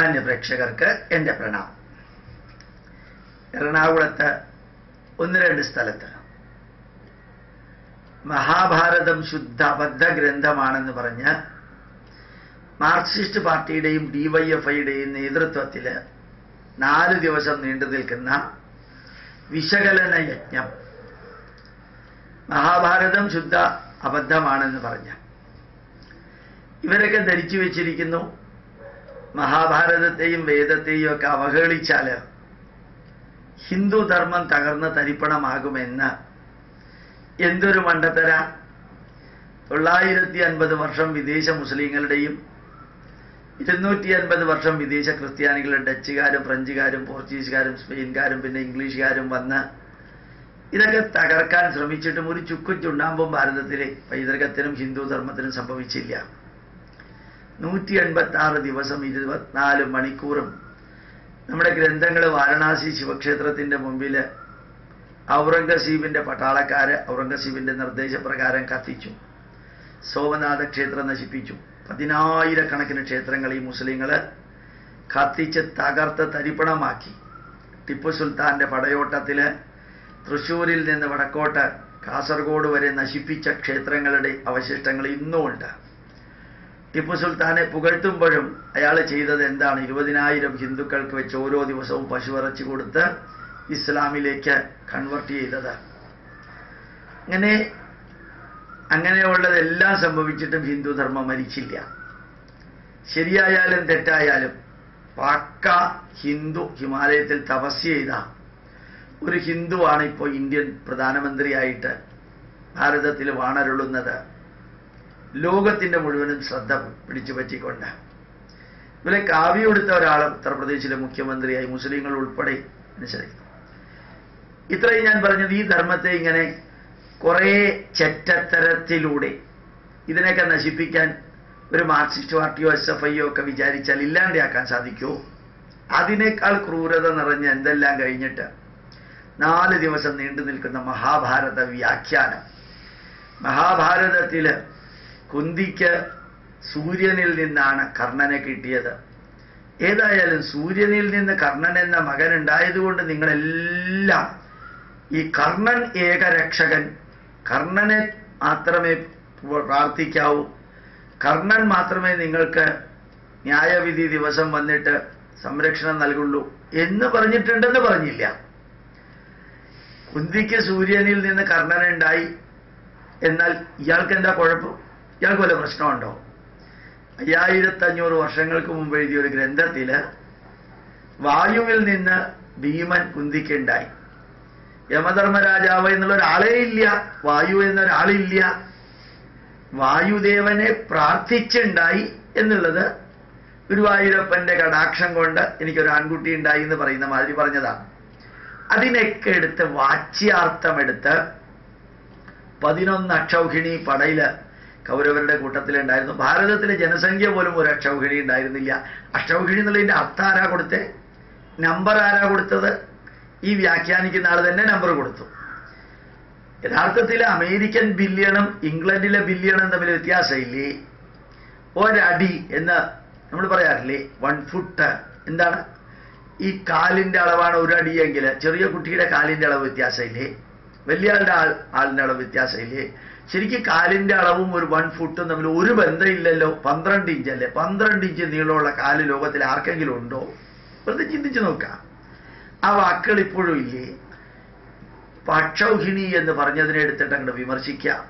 മാന്യ പ്രേക്ഷകർക്ക് എന്റെ പ്രണാമം. എറണാകുളത്ത് ഒന്ന് രണ്ട് സ്ഥലത്ത്. മഹാഭാരതം ശുദ്ധ അബദ്ധ ഗ്രന്ഥമാണെന്ന് പറഞ്ഞ് മാർക്സിസ്റ്റ് പാർട്ടിയുടെയും ഡിവൈഎഫ്ഐയുടെയും നേതൃത്വത്തിൽ നാല് ദിവസം നീണ്ടു നിൽക്കുന്ന വിശകലന യജ്ഞം മഹാഭാരതം ശുദ്ധ അബദ്ധമാണെന്ന് പറഞ്ഞ. ഇവരൊക്കെ ധരിച്ചു വെച്ചിരിക്കുന്നു. മഹാഭാരതത്തെയും വേദത്തെയും ഒക്കെ അവഹേളിച്ചാൽ ഹിന്ദു ധർമ്മം തകർന്ന് തരിപ്പണമാകുമെന്ന് എന്തൊരു മണ്ടത്തര. തൊള്ളായിരത്തി അൻപത് വർഷം വിദേശ മുസ്ലിങ്ങളുടെയും ഇരുന്നൂറ്റി അൻപത് വർഷം വിദേശ ക്രിസ്ത്യാനികളും ഡച്ചുകാരും ഫ്രഞ്ചുകാരും പോർച്ചുഗീസുകാരും സ്പെയിൻകാരും പിന്നെ ഇംഗ്ലീഷുകാരും വന്ന് ഇതൊക്കെ തകർക്കാൻ ശ്രമിച്ചിട്ടും ഒരു ചുക്കും ചുണ്ണാമ്പും ഭാരതത്തിലെ പൈതൃകത്തിനും ഹിന്ദു ധർമ്മത്തിനും സംഭവിച്ചില്ല. നൂറ്റി എൺപത്തി ആറ് ദിവസം ഇരുപത്തിനാല് മണിക്കൂറും നമ്മുടെ ഗ്രന്ഥങ്ങൾ വാരണാസി ശിവക്ഷേത്രത്തിന്റെ മുമ്പിൽ ഔറംഗസീബിന്റെ പട്ടാളക്കാര് ഔറംഗസീബിന്റെ നിർദ്ദേശപ്രകാരം കത്തിച്ചു. സോമനാഥ ക്ഷേത്രം നശിപ്പിച്ചു. പതിനായിരക്കണക്കിന് ക്ഷേത്രങ്ങൾ ഈ മുസ്ലിങ്ങൾ കത്തിച്ച് തകർത്ത് തരിപ്പണമാക്കി. ടിപ്പു സുൽത്താന്റെ പടയോട്ടത്തിൽ തൃശ്ശൂരിൽ നിന്ന് വടക്കോട്ട് കാസർഗോഡ് വരെ നശിപ്പിച്ച ക്ഷേത്രങ്ങളുടെ അവശിഷ്ടങ്ങൾ ഇന്നുമുണ്ട്. ടിപ്പു സുൽത്താനെ പുകഴ്ത്തുമ്പോഴും അയാൾ ചെയ്തത് എന്താണ്? ഇരുപതിനായിരം ഹിന്ദുക്കൾക്ക് വെച്ച് ഓരോ ദിവസവും പശുവിറച്ചി കൊടുത്ത് ഇസ്ലാമിലേക്ക് കൺവെർട്ട് ചെയ്തത്. അങ്ങനെ അങ്ങനെയുള്ളതെല്ലാം സംഭവിച്ചിട്ടും ഹിന്ദുധർമ്മം മരിച്ചില്ല. ശരിയായാലും തെറ്റായാലും പക്ക ഹിന്ദു ഹിമാലയത്തിൽ തപസ് ചെയ്ത ഒരു ഹിന്ദുവാണ് ഇപ്പോൾ ഇന്ത്യൻ പ്രധാനമന്ത്രിയായിട്ട് ഭാരതത്തിൽ വാണരുളുന്നത്. ലോകത്തിന്റെ മുഴുവനും ശ്രദ്ധ പിടിച്ചു പറ്റിക്കൊണ്ട്. ഇവരെ കാവ്യ കൊടുത്ത ഒരാൾ ഉത്തർപ്രദേശിലെ മുഖ്യമന്ത്രിയായി മുസ്ലിങ്ങൾ ഉൾപ്പെടെ മനസ്സിലാക്കി ഇത്രയും ഞാൻ പറഞ്ഞത് ഈ ധർമ്മത്തെ ഇങ്ങനെ കുറേ ചെറ്റത്തരത്തിലൂടെ ഇതിനെയൊക്കെ നശിപ്പിക്കാൻ ഒരു മാർക്സിസ്റ്റ് പാർട്ടിയോ എസ് എഫ് ഐയോ ഒക്കെ വിചാരിച്ചാൽ ഇല്ലാണ്ടാക്കാൻ സാധിക്കുമോ അതിനേക്കാൾ ക്രൂരത നിറഞ്ഞ എന്തെല്ലാം കഴിഞ്ഞിട്ട് നാല് ദിവസം നീണ്ടു നിൽക്കുന്ന മഹാഭാരത വ്യാഖ്യാനം. മഹാഭാരതത്തിൽ കുന്തിക്ക് സൂര്യനിൽ നിന്നാണ് കർണനെ കിട്ടിയത്. ഏതായാലും സൂര്യനിൽ നിന്ന് കർണൻ എന്ന മകൻ ഉണ്ടായതുകൊണ്ട് നിങ്ങളെല്ലാം ഈ കർണൻ ഏകരക്ഷകൻ. കർണനെ മാത്രമേ പ്രാർത്ഥിക്കാവൂ. കർണൻ മാത്രമേ നിങ്ങൾക്ക് ന്യായവിധി ദിവസം വന്നിട്ട് സംരക്ഷണം നൽകുള്ളൂ എന്ന് പറഞ്ഞിട്ടുണ്ടെന്ന് പറഞ്ഞില്ല. കുന്തിക്ക് സൂര്യനിൽ നിന്ന് കർണനുണ്ടായി. എന്നാൽ ഇയാൾക്ക് എന്താ കുഴപ്പം? ഇയാൾക്ക് വല്ല പ്രശ്നമുണ്ടോ? അയ്യായിരത്തി അഞ്ഞൂറ് വർഷങ്ങൾക്ക് മുമ്പ് എഴുതിയ ഒരു ഗ്രന്ഥത്തിൽ വായുവിൽ നിന്ന് ഭീമൻ കുന്തിക്കുണ്ടായി യമധർമ്മരാജാവ് എന്നുള്ള ഒരാളേ ഇല്ല വായു എന്നൊരാളില്ല. വായുദേവനെ പ്രാർത്ഥിച്ചുണ്ടായി എന്നുള്ളത് ഗുരുവായൂരപ്പന്റെ കടാക്ഷം കൊണ്ട് എനിക്കൊരു ആൺകുട്ടി ഉണ്ടായി എന്ന് പറയുന്ന മാതിരി പറഞ്ഞതാണ് അതിനൊക്കെ എടുത്ത് വാച്യാർത്ഥമെടുത്ത് പതിനൊന്ന് അക്ഷൗഹിണി പടയിൽ കൗരവരുടെ കൂട്ടത്തിലുണ്ടായിരുന്നു ഭാരതത്തിലെ ജനസംഖ്യ പോലും ഒരു അക്ഷൗഹിണി ഉണ്ടായിരുന്നില്ല. അക്ഷൗഹിണി എന്നുള്ളതിന്റെ അർത്ഥം ആരാ കൊടുത്തേ? നമ്പർ ആരാ കൊടുത്തത്? ഈ വ്യാഖ്യാനിക്കുന്ന ആൾ തന്നെ നമ്പർ കൊടുത്തു. യഥാർത്ഥത്തിൽ അമേരിക്കൻ ബില്യണും ഇംഗ്ലണ്ടിലെ ബില്യണും തമ്മിൽ വ്യത്യാസമില്ലേ? ഒരടി എന്ന് നമ്മൾ പറയാറില്ലേ? വൺ ഫുട്ട് എന്താണ്? ഈ കാലിന്റെ അളവാണ് ഒരു അടിയെങ്കിൽ ചെറിയ കുട്ടിയുടെ കാലിന്റെ അളവ് വ്യത്യാസമില്ലേ? വലിയ ആളുടെ ആൾ ആളിന്റെ അളവ് വ്യത്യാസമില്ലേ? ശരിക്കും കാലിന്റെ അളവും ഒരു വൺ ഫുട്ടും തമ്മിൽ ഒരു ബന്ധമില്ലല്ലോ. പന്ത്രണ്ട് ഇഞ്ച് അല്ലേ? പന്ത്രണ്ട് ഇഞ്ച് നീളമുള്ള കാൽ ലോകത്തിൽ ആർക്കെങ്കിലും ഉണ്ടോ? വെറുതെ ചിന്തിച്ചു നോക്കാം. ആ വാക്കുകൾ ഇപ്പോഴും ഇല്ലേ? പക്ഷൗഹിണി എന്ന് പറഞ്ഞതിനെ എടുത്തിട്ട് അങ്ങോട്ട് വിമർശിക്കാം.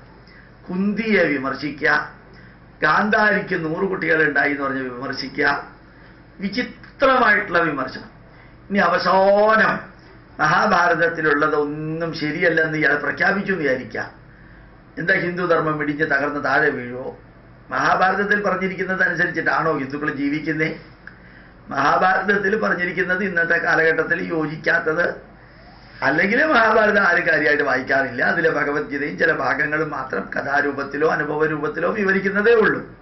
കുന്തിയെ വിമർശിക്കാം. ഗാന്ധാരിക്ക് നൂറ് കുട്ടികൾ ഉണ്ടായി എന്ന് പറഞ്ഞ് വിമർശിക്കാം. വിചിത്രമായിട്ടുള്ള വിമർശനം. ഇനി അവസാനം മഹാഭാരതത്തിലുള്ളത് ഒന്നും ശരിയല്ലെന്ന് ഇയാൾ പ്രഖ്യാപിച്ചു എന്ന് വിചാരിക്കാം. എന്താ ഹിന്ദു ധർമ്മം ഇടിഞ്ഞ് തകർന്ന് താഴെ വീഴുവോ? മഹാഭാരതത്തിൽ പറഞ്ഞിരിക്കുന്നത് അനുസരിച്ചിട്ടാണോ ഹിന്ദുക്കൾ ജീവിക്കുന്നേ? മഹാഭാരതത്തിൽ പറഞ്ഞിരിക്കുന്നത് ഇന്നത്തെ കാലഘട്ടത്തിൽ യോജിക്കാത്തത് അല്ലെങ്കിൽ മഹാഭാരതം ആരും കാര്യമായിട്ട് വായിക്കാറില്ല. അതിലെ ഭഗവത്ഗീതയും ചില ഭാഗങ്ങളും മാത്രം കഥാരൂപത്തിലോ അനുഭവ രൂപത്തിലോ വിവരിക്കുന്നതേ ഉള്ളൂ.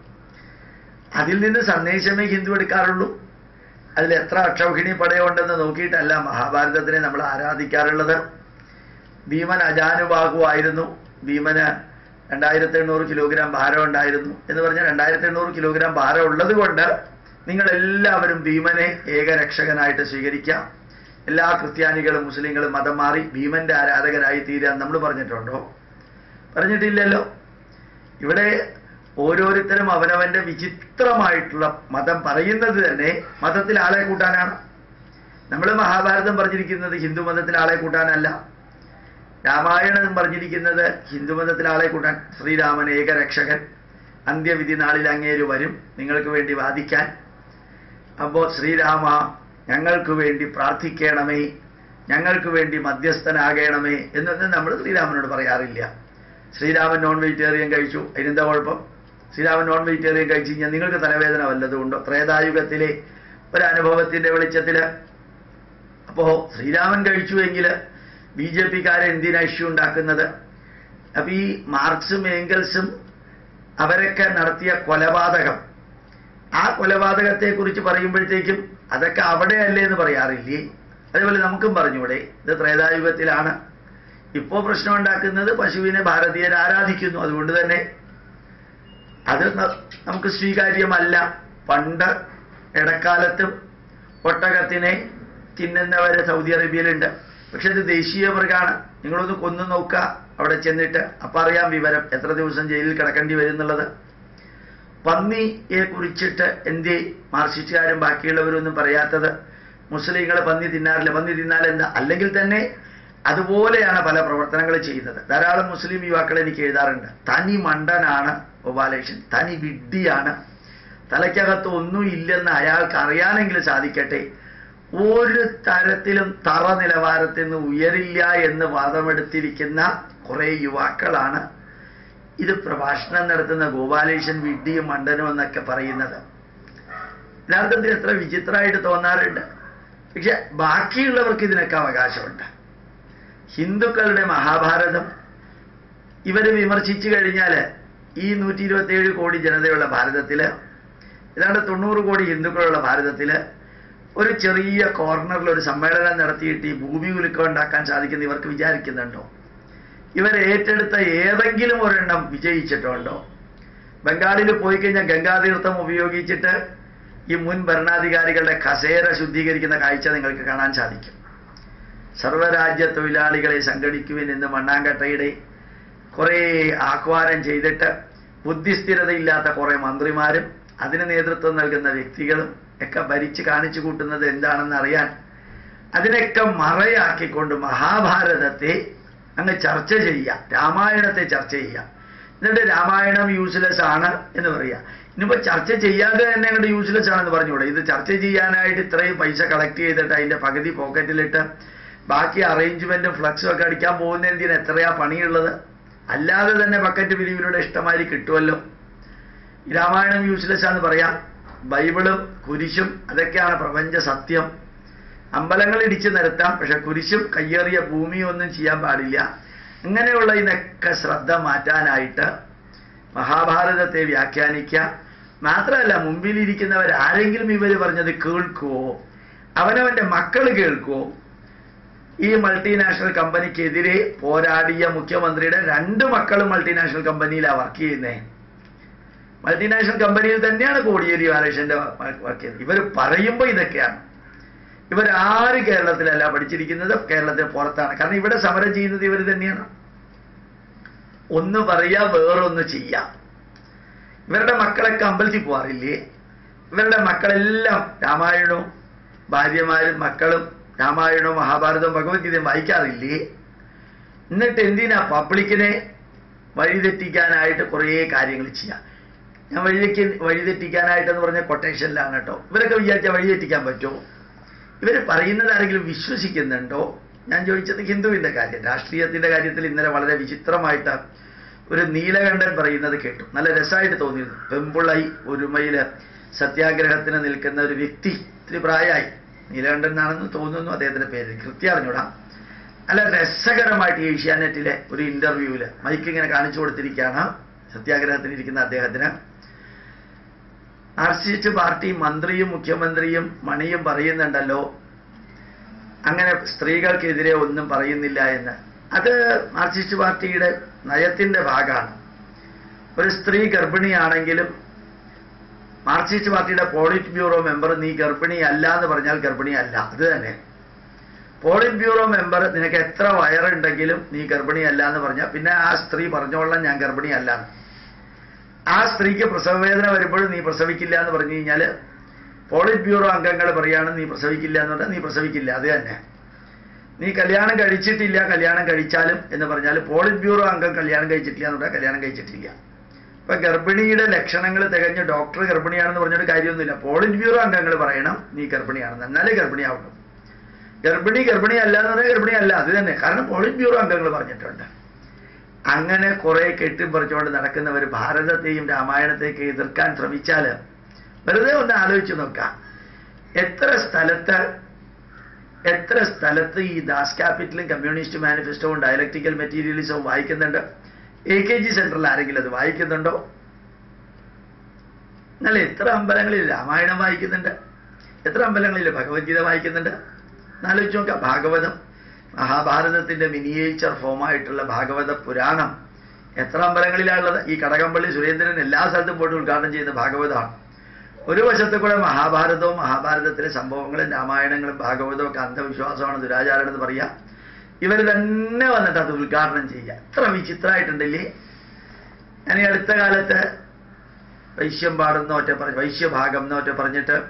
അതിൽ നിന്ന് സന്ദേശമേ ഹിന്ദു എടുക്കാറുള്ളൂ. അതിൽ എത്ര അക്ഷൗഹിണി പടയുണ്ടെന്ന് നോക്കിയിട്ടല്ല മഹാഭാരതത്തിനെ നമ്മൾ ആരാധിക്കാറുള്ളത്. ഭീമൻ അജാനുബാഹുവായിരുന്നു. ഭീമന് രണ്ടായിരത്തി എണ്ണൂറ് കിലോഗ്രാം ഭാരം ഉണ്ടായിരുന്നു എന്ന് പറഞ്ഞാൽ രണ്ടായിരത്തി എണ്ണൂറ് കിലോഗ്രാം ഭാരം ഉള്ളത് കൊണ്ട് നിങ്ങൾ എല്ലാവരും ഭീമനെ ഏകരക്ഷകനായിട്ട് സ്വീകരിക്കാം എല്ലാ ക്രിസ്ത്യാനികളും മുസ്ലിങ്ങളും മതം മാറി ഭീമന്റെ ആരാധകരായി തീരാൻ നമ്മൾ പറഞ്ഞിട്ടുണ്ടോ? പറഞ്ഞിട്ടില്ലല്ലോ. ഇവിടെ ഓരോരുത്തരും അവനവന്റെ വിചിത്രമായിട്ടുള്ള മതം പറയുന്നത് തന്നെ മതത്തിൽ ആളെ കൂട്ടാനാണ്. നമ്മൾ മഹാഭാരതം പറഞ്ഞിരിക്കുന്നത് ഹിന്ദു മതത്തിൽ ആളെ കൂട്ടാനല്ല. രാമായണം പറഞ്ഞിരിക്കുന്നത് ഹിന്ദുമതത്തിലെ ആളെ കൂട്ടാൻ ശ്രീരാമൻ ഏകരക്ഷകൻ. അന്ത്യവിധി നാളിൽ അങ്ങേര് വരും നിങ്ങൾക്ക് വേണ്ടി വാദിക്കാൻ. അപ്പോൾ ശ്രീരാമ ഞങ്ങൾക്ക് വേണ്ടി പ്രാർത്ഥിക്കണമേ ഞങ്ങൾക്ക് വേണ്ടി മധ്യസ്ഥനാകണമേ എന്നൊന്നും നമ്മൾ ശ്രീരാമനോട് പറയാറില്ല. ശ്രീരാമൻ നോൺ വെജിറ്റേറിയൻ കഴിച്ചു അതിനെന്താ കുഴപ്പം? ശ്രീരാമൻ നോൺ വെജിറ്റേറിയൻ കഴിച്ചു കഴിഞ്ഞാൽ നിങ്ങൾക്ക് തലവേദന വല്ലതുകൊണ്ടോ ത്രേതായുഗത്തിലെ ഒരു അനുഭവത്തിന്റെ വെളിച്ചത്തിൽ. അപ്പോ ശ്രീരാമൻ കഴിച്ചുവെങ്കിൽ ബി ജെ പിക്കാരെ എന്തിനാ ഇഷ്യൂ ഉണ്ടാക്കുന്നത്? അപ്പൊ ഈ മാർക്സും ഏംഗൽസും അവരൊക്കെ നടത്തിയ കൊലപാതകം ആ കൊലപാതകത്തെ കുറിച്ച് പറയുമ്പോഴത്തേക്കും അതൊക്കെ അവിടെയല്ലേ എന്ന് പറയാറില്ലേ? അതേപോലെ നമുക്കും പറഞ്ഞൂടെ ഇത് ത്രേതായുഗത്തിലാണ്. ഇപ്പോ പ്രശ്നം ഉണ്ടാക്കുന്നത് പശുവിനെ ഭാരതീയർ ആരാധിക്കുന്നു അതുകൊണ്ട് തന്നെ. അത് നമുക്ക് സ്വീകാര്യമല്ല. പണ്ട് ഇടക്കാലത്തും ഒട്ടകത്തിനെ തിന്നുന്നവര് സൗദി അറേബ്യയിലുണ്ട്. പക്ഷെ ഇത് ദേശീയ മൃഗമാണ് നിങ്ങളൊന്ന് കൊന്നു നോക്കുക അവിടെ ചെന്നിട്ട്. അപ്പൊ അറിയാം വിവരം എത്ര ദിവസം ജയിലിൽ കിടക്കേണ്ടി വരും എന്നുള്ളത്. പന്നിയെ കുറിച്ചിട്ട് എന്തി മാർക്സിസ്റ്റുകാരും ബാക്കിയുള്ളവരൊന്നും പറയാത്തത് മുസ്ലിങ്ങൾ പന്നി തിന്നാറില്ല. പന്നി തിന്നാൽ എന്താ അല്ലെങ്കിൽ തന്നെ അതുപോലെയാണ് പല പ്രവർത്തനങ്ങൾ ചെയ്യുന്നത്. ധാരാളം മുസ്ലിം യുവാക്കൾ എനിക്ക് എഴുതാറുണ്ട്. തനി മണ്ടനാണ് ഗോപാലകൃഷ്ണൻ. തനി വിഡ്ഢിയാണ്. തലയ്ക്കകത്ത് ഒന്നും ഇല്ലെന്ന് അയാൾക്ക് അറിയാനെങ്കിലും സാധിക്കട്ടെ. ഒരു തരത്തിലും തറ നിലവാരത്തിൽ നിന്ന് ഉയരില്ല എന്ന് വാദമെടുത്തിരിക്കുന്ന കുറെ യുവാക്കളാണ് ഇത് പ്രഭാഷണം നടത്തുന്ന ഗോപാലേഷൻ വിഡ്ഢിയും മണ്ഡനും എന്നൊക്കെ പറയുന്നത്. യഥാർത്ഥത്തിൽ എത്ര വിചിത്രമായിട്ട് തോന്നാറുണ്ട്. പക്ഷെ ബാക്കിയുള്ളവർക്ക് ഇതിനൊക്കെ അവകാശമുണ്ട്. ഹിന്ദുക്കളുടെ മഹാഭാരതം ഇവർ വിമർശിച്ചു കഴിഞ്ഞാൽ ഈ നൂറ്റി ഇരുപത്തിയേഴ് കോടി ജനതയുള്ള ഭാരതത്തിൽ ഏതാണ്ട് തൊണ്ണൂറ് കോടി ഹിന്ദുക്കളുള്ള ഭാരതത്തിൽ ഒരു ചെറിയ കോർണറിൽ ഒരു സമ്മേളനം നടത്തിയിട്ട് ഈ ഭൂമി കുലുക്കം ഉണ്ടാക്കാൻ സാധിക്കുന്ന ഇവർക്ക് വിചാരിക്കുന്നുണ്ടോ? ഇവർ ഏറ്റെടുത്ത ഏതെങ്കിലും ഒരെണ്ണം വിജയിച്ചിട്ടുണ്ടോ? ബംഗാളിൽ പോയി കഴിഞ്ഞാൽ ഗംഗാതീർത്ഥം ഉപയോഗിച്ചിട്ട് ഈ മുൻ ഭരണാധികാരികളുടെ കസേര ശുദ്ധീകരിക്കുന്ന കാഴ്ച നിങ്ങൾക്ക് കാണാൻ സാധിക്കും. സർവരാജ്യ തൊഴിലാളികളെ സംഘടിക്കുവിൻ എന്ന് മണ്ണാങ്കട്ടയുടെ കുറേ ആഹ്വാനം ചെയ്തിട്ട് ബുദ്ധിസ്ഥിരതയില്ലാത്ത കുറേ മന്ത്രിമാരും അതിന് നേതൃത്വം നൽകുന്ന വ്യക്തികളും ഒക്കെ ഭരിച്ച് കാണിച്ചു കൂട്ടുന്നത് എന്താണെന്ന് അറിയാൻ അതിനൊക്കെ മറയാക്കിക്കൊണ്ട് മഹാഭാരതത്തെ അങ്ങ് ചർച്ച ചെയ്യുക രാമായണത്തെ ചർച്ച ചെയ്യുക. എന്നിട്ട് രാമായണം യൂസ്ലെസ് ആണ് എന്ന് പറയുക. ഇനിയിപ്പോ ചർച്ച ചെയ്യാതെ തന്നെ അങ്ങോട്ട് യൂസ്ലെസ് ആണെന്ന് പറഞ്ഞുകൂടെ? ഇത് ചർച്ച ചെയ്യാനായിട്ട് ഇത്രയും പൈസ കളക്ട് ചെയ്തിട്ട് അതിന്റെ പകുതി പോക്കറ്റിലിട്ട് ബാക്കി അറേഞ്ച്മെന്റും ഫ്ലക്സും ഒക്കെ അടിക്കാൻ പോകുന്ന എന്തിന് എത്രയാ പണിയുള്ളത്? അല്ലാതെ തന്നെ പക്കറ്റ് പിരിവിലൂടെ ഇഷ്ടമായി കിട്ടുമല്ലോ രാമായണം യൂസ്ലെസ് ആണെന്ന് പറയാം. ബൈബിളും കുരിശും അതൊക്കെയാണ് പ്രപഞ്ച സത്യം. അമ്പലങ്ങൾ ഇടിച്ചു നിരത്താം പക്ഷെ കുരിശും കയ്യേറിയ ഭൂമിയും ഒന്നും ചെയ്യാൻ പാടില്ല. ഇങ്ങനെയുള്ള ഇതിനൊക്കെ ശ്രദ്ധ മാറ്റാനായിട്ട് മഹാഭാരതത്തെ വ്യാഖ്യാനിക്കുക. മാത്രമല്ല മുമ്പിലിരിക്കുന്നവർ ആരെങ്കിലും ഇവർ പറഞ്ഞത് കേൾക്കുവോ? അവനവന്റെ മക്കൾ കേൾക്കുവോ? ഈ മൾട്ടിനാഷണൽ കമ്പനിക്കെതിരെ പോരാടിയ മുഖ്യമന്ത്രിയുടെ രണ്ട് മക്കളും മൾട്ടിനാഷണൽ കമ്പനിയിലാണ് വർക്ക് ചെയ്യുന്നത് മൾട്ടിനാഷണൽ കമ്പനിയിൽ തന്നെയാണ് കോടിയേരി ബാലകൃഷ്ണന്റെ വാക്യം ഇവർ പറയുമ്പോൾ ഇതൊക്കെയാണ്. ഇവരാര് കേരളത്തിലല്ല പഠിച്ചിരിക്കുന്നത് കേരളത്തിന് പുറത്താണ്. കാരണം ഇവിടെ സമരം ചെയ്യുന്നത് ഇവർ തന്നെയാണ്. ഒന്ന് പറയാ വേറൊന്ന് ചെയ്യാം. ഇവരുടെ മക്കളെ കമ്പൽസി പോവാറില്ലേ? ഇവരുടെ മക്കളെല്ലാം രാമായണവും ഭാര്യമാരും മക്കളും രാമായണവും മഹാഭാരതവും ഭഗവത്ഗീതയും വായിക്കാറില്ലേ? എന്നിട്ട് എന്തിനാ പബ്ലിക്കിനെ വഴിതെറ്റിക്കാനായിട്ട് കുറേ കാര്യങ്ങൾ ചെയ്യാം? ഞാൻ വഴിതെറ്റി വഴിതെറ്റിക്കാനായിട്ടെന്ന് പറഞ്ഞ കൊട്ടേഷനിലാണ് കേട്ടോ. ഇവരൊക്കെ വിചാരിച്ചാൽ വഴിതെറ്റിക്കാൻ പറ്റുമോ? ഇവർ പറയുന്നത് ആരെങ്കിലും വിശ്വസിക്കുന്നുണ്ടോ? ഞാൻ ചോദിച്ചത് ഹിന്ദുവിന്റെ കാര്യം. രാഷ്ട്രീയത്തിന്റെ കാര്യത്തിൽ ഇന്നലെ വളരെ വിചിത്രമായിട്ട് ഒരു നീലകണ്ഠൻ പറയുന്നത് കേട്ടു. നല്ല രസമായിട്ട് തോന്നിയിരുന്നു. പെമ്പുളൈ ഒരുമയിൽ സത്യാഗ്രഹത്തിന് നിൽക്കുന്ന ഒരു വ്യക്തി ഇത്തിരി പ്രായമായി. നീലകണ്ഠൻ എന്നാണെന്ന് തോന്നുന്നു അദ്ദേഹത്തിന്റെ പേര് കൃത്യം അറിഞ്ഞൂടാ. നല്ല രസകരമായിട്ട് ഏഷ്യാനെറ്റിലെ ഒരു ഇന്റർവ്യൂവിൽ മൈക്ക് ഇങ്ങനെ കാണിച്ചു കൊടുത്തിരിക്കുകയാണ് സത്യാഗ്രഹത്തിന് ഇരിക്കുന്ന അദ്ദേഹത്തിന്. മാർക്സിസ്റ്റ് പാർട്ടി മന്ത്രിയും മുഖ്യമന്ത്രിയും മണിയും പറയുന്നുണ്ടല്ലോ. അങ്ങനെ സ്ത്രീകൾക്കെതിരെ ഒന്നും പറയുന്നില്ല എന്ന്. അത് മാർക്സിസ്റ്റ് പാർട്ടിയുടെ നയത്തിന്റെ ഭാഗമാണ്. ഒരു സ്ത്രീ ഗർഭിണിയാണെങ്കിലും മാർക്സിസ്റ്റ് പാർട്ടിയുടെ പോളിറ്റ് ബ്യൂറോ മെമ്പർ നീ ഗർഭിണി അല്ല എന്ന് പറഞ്ഞാൽ ഗർഭിണി അല്ല അത് തന്നെ. പോളിറ്റ് ബ്യൂറോ മെമ്പർ നിനക്ക് എത്ര വയറുണ്ടെങ്കിലും നീ ഗർഭിണി അല്ല എന്ന് പറഞ്ഞാൽ പിന്നെ ആ സ്ത്രീ പറഞ്ഞോളാം ഞാൻ ഗർഭിണി അല്ല എന്ന്. ആ സ്ത്രീക്ക് പ്രസവവേദന വരുമ്പോഴും നീ പ്രസവിക്കില്ല എന്ന് പറഞ്ഞു കഴിഞ്ഞാൽ പോളിറ്റ് ബ്യൂറോ അംഗങ്ങൾ പറയാണ് നീ പ്രസവിക്കില്ല എന്ന് പറഞ്ഞാൽ നീ പ്രസവിക്കില്ല അത് തന്നെ. നീ കല്യാണം കഴിച്ചിട്ടില്ല കല്യാണം കഴിച്ചാലും എന്ന് പറഞ്ഞാൽ പോളിറ്റ് ബ്യൂറോ അംഗം കല്യാണം കഴിച്ചിട്ടില്ല എന്ന് പറഞ്ഞാൽ കല്യാണം കഴിച്ചിട്ടില്ല. ഇപ്പൊ ഗർഭിണിയുടെ ലക്ഷണങ്ങൾ തികഞ്ഞ് ഡോക്ടർ ഗർഭിണിയാണെന്ന് പറഞ്ഞിട്ട് കാര്യമൊന്നുമില്ല. പോളിറ്റ് ബ്യൂറോ അംഗങ്ങൾ പറയണം നീ ഗർഭിണിയാണെന്ന് എന്നാലേ ഗർഭിണിയാവുള്ളൂ. ഗർഭിണി ഗർഭിണിയല്ല എന്ന് പറഞ്ഞാൽ ഗർഭിണി അല്ല അത് തന്നെ. കാരണം പോളിറ്റ് ബ്യൂറോ അംഗങ്ങൾ പറഞ്ഞിട്ടുണ്ട്. അങ്ങനെ കുറെ കെട്ടിപ്പറിച്ചുകൊണ്ട് നടക്കുന്നവർ ഭാരതത്തെയും രാമായണത്തെയൊക്കെ എതിർക്കാൻ ശ്രമിച്ചാൽ വെറുതെ ഒന്ന് ആലോചിച്ച് നോക്കാം. എത്ര സ്ഥലത്ത് എത്ര സ്ഥലത്ത് ഈ ദാസ് ക്യാപിറ്റലും കമ്മ്യൂണിസ്റ്റ് മാനിഫെസ്റ്റോവും ഡയലക്ടിക്കൽ മെറ്റീരിയലിസവും വായിക്കുന്നുണ്ട്? എ കെ ജി സെന്ററിൽ ആരെങ്കിലും അത് വായിക്കുന്നുണ്ടോ? എന്നാൽ എത്ര അമ്പലങ്ങളിൽ രാമായണം വായിക്കുന്നുണ്ട്? എത്ര അമ്പലങ്ങളിൽ ഭഗവത്ഗീത വായിക്കുന്നുണ്ട്? എന്നാലോചിച്ച് നോക്കാം ഭാഗവതം. മഹാഭാരതത്തിന്റെ മിനിയേച്ചർ ഫോമായിട്ടുള്ള ഭാഗവത പുരാണം എത്ര അമ്പലങ്ങളിലാണുള്ളത്? ഈ കടകംപള്ളി സുരേന്ദ്രൻ എല്ലാ സ്ഥലത്തും പോയിട്ട് ഉദ്ഘാടനം ചെയ്യുന്ന ഭാഗവതമാണ്. ഒരു വശത്ത് കൂടെ മഹാഭാരതവും മഹാഭാരതത്തിലെ സംഭവങ്ങളും രാമായണങ്ങളും ഭാഗവതവും ഒക്കെ അന്ധവിശ്വാസമാണ് ദുരാചാരം എന്ന് പറയാം. ഇവർ തന്നെ വന്നിട്ട് അത് ഉദ്ഘാടനം ചെയ്യുക. എത്ര വിചിത്രമായിട്ടുണ്ടല്ലേ? ഞാൻ ഈ അടുത്ത കാലത്ത് വൈശ്യം പാടുന്ന ഒറ്റ പറഞ്ഞു വൈശ്യഭാഗം എന്നൊറ്റ പറഞ്ഞിട്ട്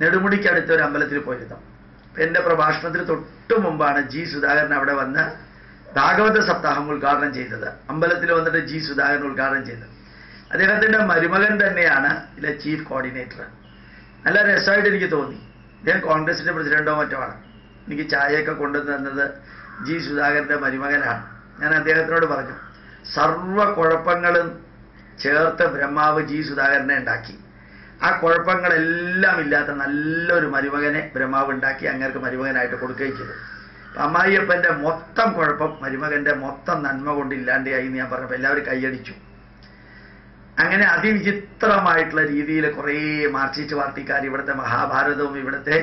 നെടുമുടിക്കടുത്ത ഒരു അമ്പലത്തിൽ പോയിരുന്നു. എന്റെ പ്രഭാഷണത്തിന് തൊട്ടു മുമ്പാണ് ജി സുധാകരൻ അവിടെ വന്ന് ഭാഗവത സപ്താഹം ഉദ്ഘാടനം ചെയ്തത്. അമ്പലത്തിൽ വന്നിട്ട് ജി സുധാകരൻ ഉദ്ഘാടനം ചെയ്തത്. അദ്ദേഹത്തിന്റെ മരുമകൻ തന്നെയാണ് ഇതിലെ ചീഫ് കോർഡിനേറ്റർ. നല്ല രസമായിട്ട് എനിക്ക് തോന്നി. അദ്ദേഹം കോൺഗ്രസിന്റെ പ്രസിഡന്റോ മറ്റോ ആണ്. എനിക്ക് ചായയൊക്കെ കൊണ്ടുവന്ന് തന്നത് ജി സുധാകരന്റെ മരുമകനാണ്. ഞാൻ അദ്ദേഹത്തിനോട് പറഞ്ഞു സർവ കുഴപ്പങ്ങളും ചേർത്ത് ബ്രഹ്മാവ് ജി സുധാകരനെ ഉണ്ടാക്കി. ആ കുഴപ്പങ്ങളെല്ലാം ഇല്ലാത്ത നല്ലൊരു മരുമകനെ ബ്രഹ്മാവ് ഉണ്ടാക്കി അങ്ങേർക്ക് മരുമകനായിട്ട് കൊടുക്കുകയും ചെയ്തു. അമ്മായിയപ്പന്റെ മൊത്തം കുഴപ്പം മരുമകന്റെ മൊത്തം നന്മ കൊണ്ട് ഇല്ലാണ്ടായി ഞാൻ പറഞ്ഞപ്പോൾ എല്ലാവരും കൈയടിച്ചു. അങ്ങനെ അതിവിചിത്രമായിട്ടുള്ള രീതിയിൽ കുറേ മാർക്സിസ്റ്റ് പാർട്ടിക്കാർ ഇവിടുത്തെ മഹാഭാരതവും ഇവിടുത്തെ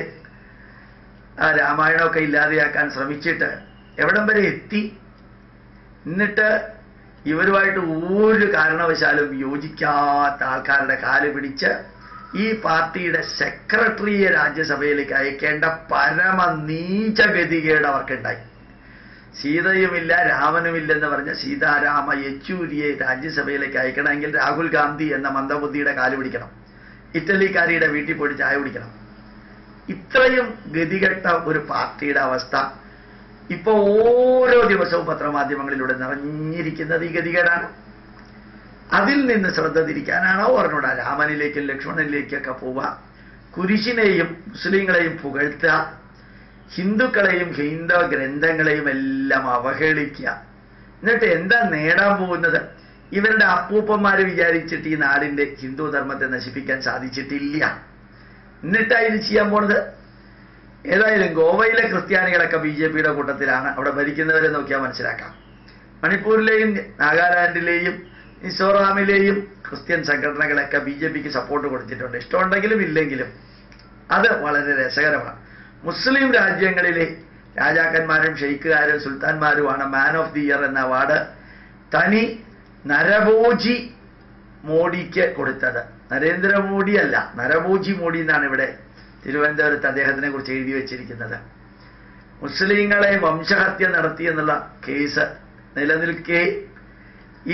രാമായണമൊക്കെ ഇല്ലാതെയാക്കാൻ ശ്രമിച്ചിട്ട് എവിടം വരെ എത്തി? എന്നിട്ട് ഇവരുമായിട്ട് ഒരു കാരണവശാലും യോജിക്കാത്ത ആൾക്കാരുടെ കാൽ പിടിച്ച് ഈ പാർട്ടിയുടെ സെക്രട്ടറിയെ രാജ്യസഭയിലേക്ക് അയക്കേണ്ട പരമ നീചഗതികേട് അവർക്കുണ്ടായി. സീതയുമില്ല രാമനുമില്ലെന്ന് പറഞ്ഞ സീതാരാമ യെച്ചൂരിയെ രാജ്യസഭയിലേക്ക് അയക്കണമെങ്കിൽ രാഹുൽ ഗാന്ധി എന്ന മന്ദബുദ്ധിയുടെ കാൽ പിടിക്കണം. ഇറ്റലിക്കാരിയുടെ വീട്ടിൽ പോയി ചായ കുടിക്കണം. ഇത്രയും ഗതികെട്ട ഒരു പാർട്ടിയുടെ അവസ്ഥ ഇപ്പൊ ഓരോ ദിവസവും പത്രമാധ്യമങ്ങളിലൂടെ നിറഞ്ഞിരിക്കുന്നത് ഈ ഗതികേടാണ്. അതിൽ നിന്ന് ശ്രദ്ധ തിരിക്കാനാണോ പറഞ്ഞൂടാ രാമനിലേക്കും ലക്ഷ്മണനിലേക്കൊക്കെ പോവുക. കുരിശിനെയും മുസ്ലിങ്ങളെയും പുകഴ്ത്തുക. ഹിന്ദുക്കളെയും ഹൈന്ദവ ഗ്രന്ഥങ്ങളെയും എല്ലാം അവഹേളിക്കുക. എന്നിട്ട് എന്താ നേടാൻ പോകുന്നത്? ഇവരുടെ അപ്പൂപ്പന്മാരെ വിചാരിച്ചിട്ട് ഈ നാടിന്റെ ഹിന്ദു ധർമ്മത്തെ നശിപ്പിക്കാൻ സാധിച്ചിട്ടില്ല. എന്നിട്ടായിരുന്നു ചെയ്യാൻ പോണത്? ഏതായാലും ഗോവയിലെ ക്രിസ്ത്യാനികളൊക്കെ ബി ജെ പിയുടെ കൂട്ടത്തിലാണ്. അവിടെ ഭരിക്കുന്നവരെ നോക്കിയാൽ മനസ്സിലാക്കാം. മണിപ്പൂരിലെയും നാഗാലാൻഡിലെയും മിസോറാമിലെയും ക്രിസ്ത്യൻ സംഘടനകളൊക്കെ ബി ജെ പിക്ക് സപ്പോർട്ട് കൊടുത്തിട്ടുണ്ട്. ഇഷ്ടമുണ്ടെങ്കിലും ഇല്ലെങ്കിലും അത് വളരെ രസകരമാണ്. മുസ്ലിം രാജ്യങ്ങളിലെ രാജാക്കന്മാരും ഷെയ്ഖുകാരും സുൽത്താൻമാരുമാണ് മാൻ ഓഫ് ദി ഇയർ എന്ന അവാർഡ് തനി നരഭോജി മോഡിക്ക് കൊടുത്തത്. നരേന്ദ്രമോദി അല്ല നരഭോജി മോഡി എന്നാണ് ഇവിടെ തിരുവനന്തപുരത്ത് അദ്ദേഹത്തിനെ കുറിച്ച് എഴുതി വച്ചിരിക്കുന്നത്. മുസ്ലിങ്ങളെ വംശഹത്യ നടത്തി എന്നുള്ള കേസ് നിലനിൽക്കെ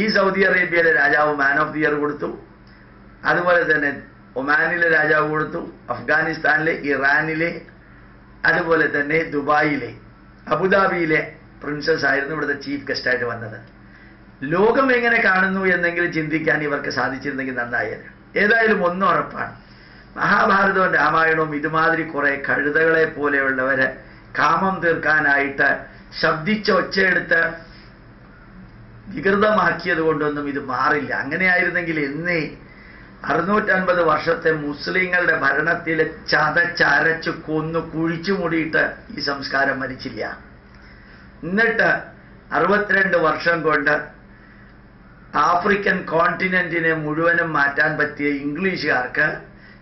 ഈ സൗദി അറേബ്യയിലെ രാജാവ് മാൻ ഓഫ് ദി ഇയർ കൊടുത്തു. അതുപോലെ തന്നെ ഒമാനിലെ രാജാവ് കൊടുത്തു അഫ്ഗാനിസ്ഥാനിലെ ഇറാനിലെ അതുപോലെ തന്നെ ദുബായിലെ അബുദാബിയിലെ പ്രിൻസസ് ആയിരുന്നു ഇവിടുത്തെ ചീഫ് ഗസ്റ്റായിട്ട് വന്നത്. ലോകം എങ്ങനെ കാണുന്നു എന്നെങ്കിലും ചിന്തിക്കാൻ ഇവർക്ക് സാധിച്ചിരുന്നെങ്കിൽ നന്നായത് ഏതായാലും ഒന്നും ഉറപ്പാണ്. മഹാഭാരതവും രാമായണവും ഇതുമാതിരി കുറെ കഴുതകളെ പോലെയുള്ളവരെ കാമം തീർക്കാനായിട്ട് ശബ്ദിച്ച ഒച്ചയെടുത്ത് വികൃതമാക്കിയത് കൊണ്ടൊന്നും ഇത് മാറില്ല. അങ്ങനെയായിരുന്നെങ്കിൽ എന്നേ അറുന്നൂറ്റൻപത് വർഷത്തെ മുസ്ലിങ്ങളുടെ ഭരണത്തിൽ ചതച്ചരച്ച് കൊന്നു കുഴിച്ചു മൂടിയിട്ട് ഈ സംസ്കാരം മരിച്ചില്ല. എന്നിട്ട് അറുപത്തിരണ്ട് വർഷം കൊണ്ട് ആഫ്രിക്കൻ കോണ്ടിനെന്റിനെ മുഴുവനും മാറ്റാൻ പറ്റിയ ഇംഗ്ലീഷുകാർക്ക്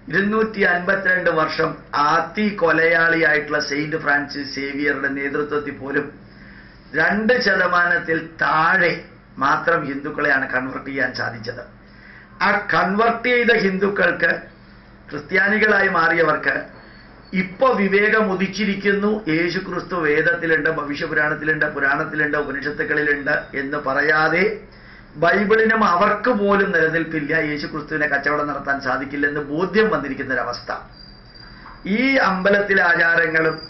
ഇരുന്നൂറ്റി അൻപത്തിരണ്ട് വർഷം ആത്തി കൊലയാളിയായിട്ടുള്ള സെയിന്റ് ഫ്രാൻസിസ് സേവിയറുടെ നേതൃത്വത്തിൽ പോലും രണ്ട് ശതമാനത്തിൽ താഴെ മാത്രം ഹിന്ദുക്കളെയാണ് കൺവെർട്ട് ചെയ്യാൻ സാധിച്ചത്. ആ കൺവെർട്ട് ചെയ്ത ഹിന്ദുക്കൾക്ക് ക്രിസ്ത്യാനികളായി മാറിയവർക്ക് ഇപ്പൊ വിവേകം ഉദിച്ചിരിക്കുന്നു. യേശു ക്രിസ്തു വേദത്തിലുണ്ട് ഭവിഷ്യപുരാണത്തിലുണ്ട് പുരാണത്തിലുണ്ട് ഉപനിഷത്തുക്കളിലുണ്ട് എന്ന് പറയാതെ ബൈബിളിനും അവർക്ക് പോലും നിലനിൽപ്പില്ല. യേശു ക്രിസ്തുവിനെ കച്ചവടം നടത്താൻ സാധിക്കില്ലെന്ന് ബോധ്യം വന്നിരിക്കുന്ന ഒരവസ്ഥ ഈ അമ്പലത്തിലെ ആചാരങ്ങളും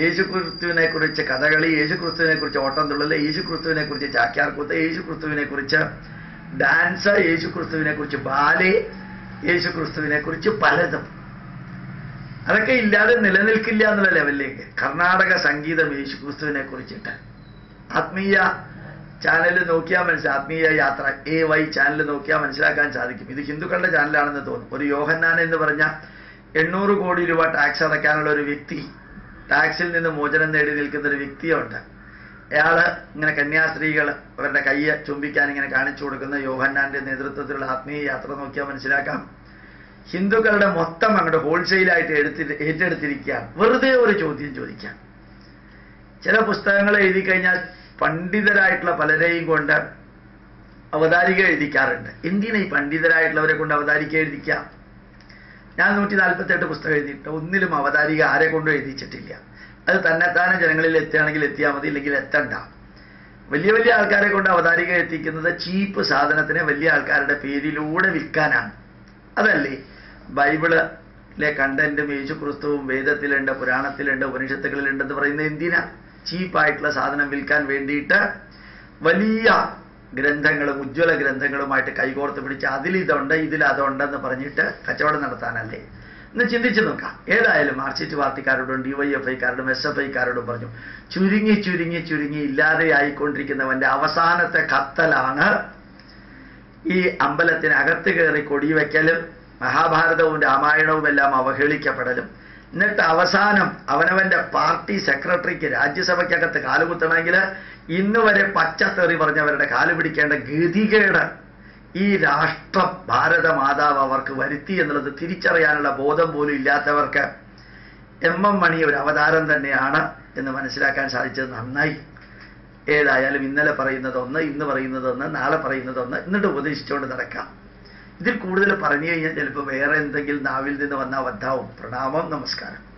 യേശു ക്രിസ്തുവിനെ കുറിച്ച് കഥകളി യേശു ക്രിസ്തുവിനെ കുറിച്ച് ഓട്ടം തുള്ളൽ യേശു ക്രിസ്തുവിനെ കുറിച്ച് ചാക്യാർകൂത്ത് യേശു ക്രിസ്തുവിനെ കുറിച്ച് ഡാൻസ് യേശു ക്രിസ്തുവിനെ കുറിച്ച് ബാലെ യേശു ക്രിസ്തുവിനെ കുറിച്ച് പലതും. അതൊക്കെ ഇല്ലാതെ നിലനിൽക്കില്ല എന്നുള്ള ലെവലിലേക്ക്. കർണാടക സംഗീതം യേശു ക്രിസ്തുവിനെ കുറിച്ചിട്ട് ആത്മീയ ചാനൽ നോക്കിയാൽ മനസ്സിലാക്കും ആത്മീയ യാത്ര എ വൈ ചാനൽ നോക്കിയാൽ മനസ്സിലാക്കാൻ സാധിക്കും. ഇത് ഹിന്ദുക്കളുടെ ചാനലാണെന്ന് തോന്നും. ഒരു യോഹന്നാൻ എന്ന് പറഞ്ഞ എണ്ണൂറ് കോടി രൂപ ടാക്സ് അടയ്ക്കാനുള്ള ഒരു വ്യക്തി ടാക്സിൽ നിന്ന് മോചനം നേടി നിൽക്കുന്ന ഒരു വ്യക്തിയുണ്ട്. അയാൾ ഇങ്ങനെ കന്യാസ്ത്രീകൾ അവരുടെ കയ്യെ ചുംബിക്കാൻ ഇങ്ങനെ കാണിച്ചു കൊടുക്കുന്ന യോഹന്നാന്റെ നേതൃത്വത്തിലുള്ള ആത്മീയ യാത്ര നോക്കിയാൽ മനസ്സിലാക്കാം. ഹിന്ദുക്കളുടെ മൊത്തം അങ്ങോട്ട് ഹോൾസെയിലായിട്ട് എടുത്തി ഏറ്റെടുത്തിരിക്കുകയാണ്. വെറുതെ ഒരു ചോദ്യം ചോദിക്കാം. ചില പുസ്തകങ്ങൾ എഴുതി കഴിഞ്ഞാൽ പണ്ഡിതരായിട്ടുള്ള പലരെയും കൊണ്ട് അവതാരിക എഴുതിക്കാറുണ്ട്. എന്തിനാ ഈ പണ്ഡിതരായിട്ടുള്ളവരെ കൊണ്ട് അവതാരിക എഴുതിക്കാം ഞാൻ നൂറ്റി നാൽപ്പത്തെട്ട് പുസ്തകം എഴുതിയിട്ട് ഒന്നിലും അവതാരിക ആരെ കൊണ്ടും എഴുതിച്ചിട്ടില്ല. അത് തന്നെത്താനെ ജനങ്ങളിൽ എത്തുകയാണെങ്കിൽ എത്തിയാൽ മതി ഇല്ലെങ്കിൽ എത്തണ്ട. വലിയ വലിയ ആൾക്കാരെ കൊണ്ട് അവതാരിക എത്തിക്കുന്നത് ചീപ്പ് സാധനത്തിനെ വലിയ ആൾക്കാരുടെ പേരിലൂടെ വിൽക്കാനാണ്. അതല്ലേ? ബൈബിളിലെ കണ്ടന്റും യേശു ക്രിസ്തുവും വേദത്തിലുണ്ട് പുരാണത്തിലുണ്ട് ഉപനിഷത്തുകളിലുണ്ടെന്ന് പറയുന്നത് എന്തിനാ? ചീപ്പായിട്ടുള്ള സാധനം വിൽക്കാൻ വേണ്ടിയിട്ട് വലിയ ഗ്രന്ഥങ്ങളും ഉജ്ജ്വല ഗ്രന്ഥങ്ങളുമായിട്ട് കൈകോർത്ത് പിടിച്ച് അതിലിതുണ്ട് ഇതിലതുണ്ടെന്ന് പറഞ്ഞിട്ട് കച്ചവടം നടത്താനല്ലേ? എന്ന് ചിന്തിച്ചു നോക്കാം. ഏതായാലും മാർക്സിസ്റ്റ് പാർട്ടിക്കാരോടും ഡി വൈ എഫ് ഐക്കാരോടും എസ് എഫ് ഐക്കാരോടും പറഞ്ഞു ചുരുങ്ങി ചുരുങ്ങി ചുരുങ്ങി ഇല്ലാതെ ആയിക്കൊണ്ടിരിക്കുന്നവന്റെ അവസാനത്തെ കത്തലാണ് ഈ അമ്പലത്തിനകത്ത് കയറി കൊടിവെക്കലും മഹാഭാരതവും രാമായണവും എല്ലാം അവഹേളിക്കപ്പെടലും. എന്നിട്ട് അവസാനം അവനവന്റെ പാർട്ടി സെക്രട്ടറിക്ക് രാജ്യസഭയ്ക്കകത്ത് കാലുകുത്തണമെങ്കിൽ ഇന്ന് വരെ പച്ചത്തെറി പറഞ്ഞവരുടെ കാൽ പിടിക്കേണ്ട ഗതികേട് ഈ രാഷ്ട്രം ഭാരത മാതാവ് അവർക്ക് വരുത്തി എന്നുള്ളത് തിരിച്ചറിയാനുള്ള ബോധം പോലും ഇല്ലാത്തവർക്ക് എം എം മണി ഒരു അവതാരം തന്നെയാണ് എന്ന് മനസ്സിലാക്കാൻ സാധിച്ചത് നന്നായി. ഏതായാലും ഇന്നലെ പറയുന്നതൊന്ന് ഇന്ന് പറയുന്നതൊന്ന് നാളെ പറയുന്നതൊന്ന് എന്നിട്ട് ഉപദേശിച്ചുകൊണ്ട് നടക്കാം. ഇതിൽ കൂടുതൽ പറഞ്ഞു കഴിഞ്ഞാൽ ചിലപ്പോൾ വേറെ എന്തെങ്കിലും നാവിൽ നിന്ന് വന്ന അബദ്ധാവും പ്രണാമം നമസ്കാരം.